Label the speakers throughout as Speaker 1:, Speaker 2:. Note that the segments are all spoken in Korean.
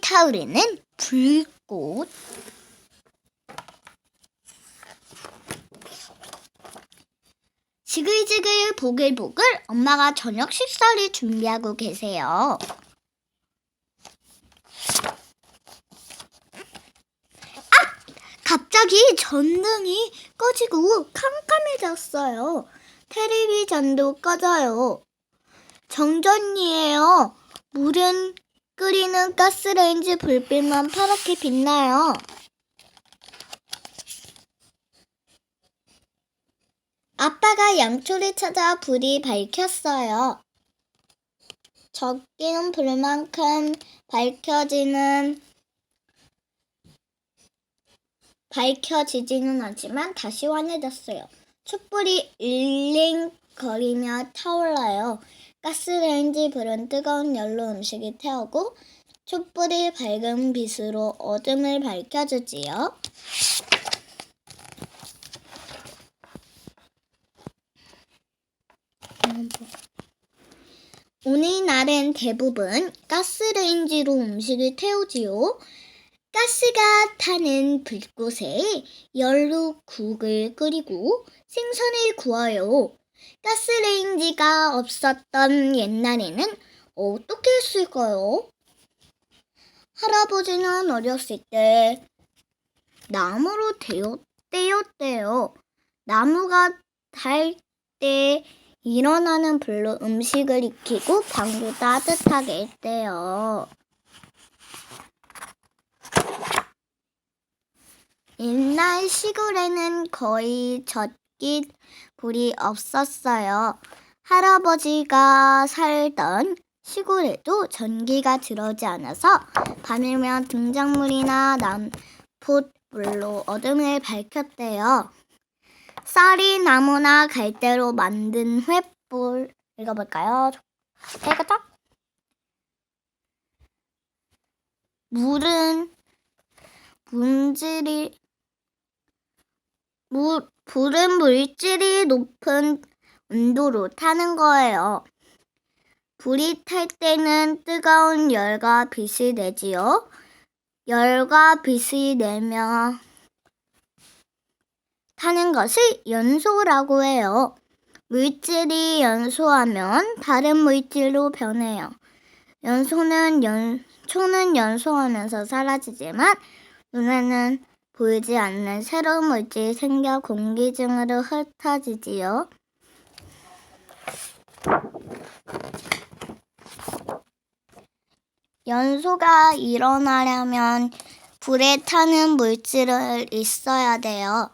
Speaker 1: 타오르는 불꽃. 지글지글 보글보글 엄마가 저녁 식사를 준비하고 계세요. 아! 갑자기 전등이 꺼지고 캄캄해졌어요. 텔레비전도 꺼져요. 정전이에요. 물은 끓이는 가스레인지 불빛만 파랗게 빛나요. 아빠가 양초를 찾아 불이 밝혔어요. 적기는 불만큼 밝혀지는 밝혀지지는 않지만 다시 환해졌어요. 촛불이 일링거리며 타올라요. 가스레인지 불은 뜨거운 열로 음식을 태우고 촛불이 밝은 빛으로 어둠을 밝혀주지요. 오늘날은 대부분 가스레인지로 음식을 태우지요. 가스가 타는 불꽃에 열로 국을 끓이고 생선을 구워요. 가스레인지가 없었던 옛날에는 어떻게 했을까요? 할아버지는 어렸을 때 나무로 떼었대요. 나무가 달 때 일어나는 불로 음식을 익히고 방도 따뜻하게 했대요. 옛날 시골에는 거의 젖 깃 불이 없었어요. 할아버지가 살던 시골에도 전기가 들어오지 않아서 밤이면 등장물이나 남포불로 어둠을 밝혔대요. 쌀이 나무나 갈대로 만든 횃불 읽어볼까요? 해가자. 물은 물질이 물, 불은 물질이 높은 온도로 타는 거예요. 불이 탈 때는 뜨거운 열과 빛이 내지요. 열과 빛이 내며 타는 것을 연소라고 해요. 물질이 연소하면 다른 물질로 변해요. 연소는 연, 초는 연소하면서 사라지지만 눈에는 보이지 않는 새로운 물질이 생겨 공기 중으로 흩어지지요. 연소가 일어나려면 불에 타는 물질을 있어야 돼요.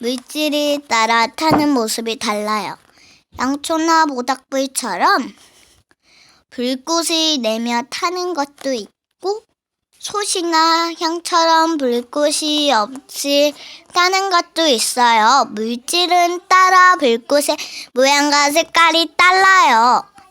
Speaker 1: 물질이 따라 타는 모습이 달라요. 양초나 모닥불처럼 불꽃이 내며 타는 것도 있고 솥이나 향처럼 불꽃이 없이 타는 것도 있어요. 물질은 따라 불꽃의 모양과 색깔이 달라요.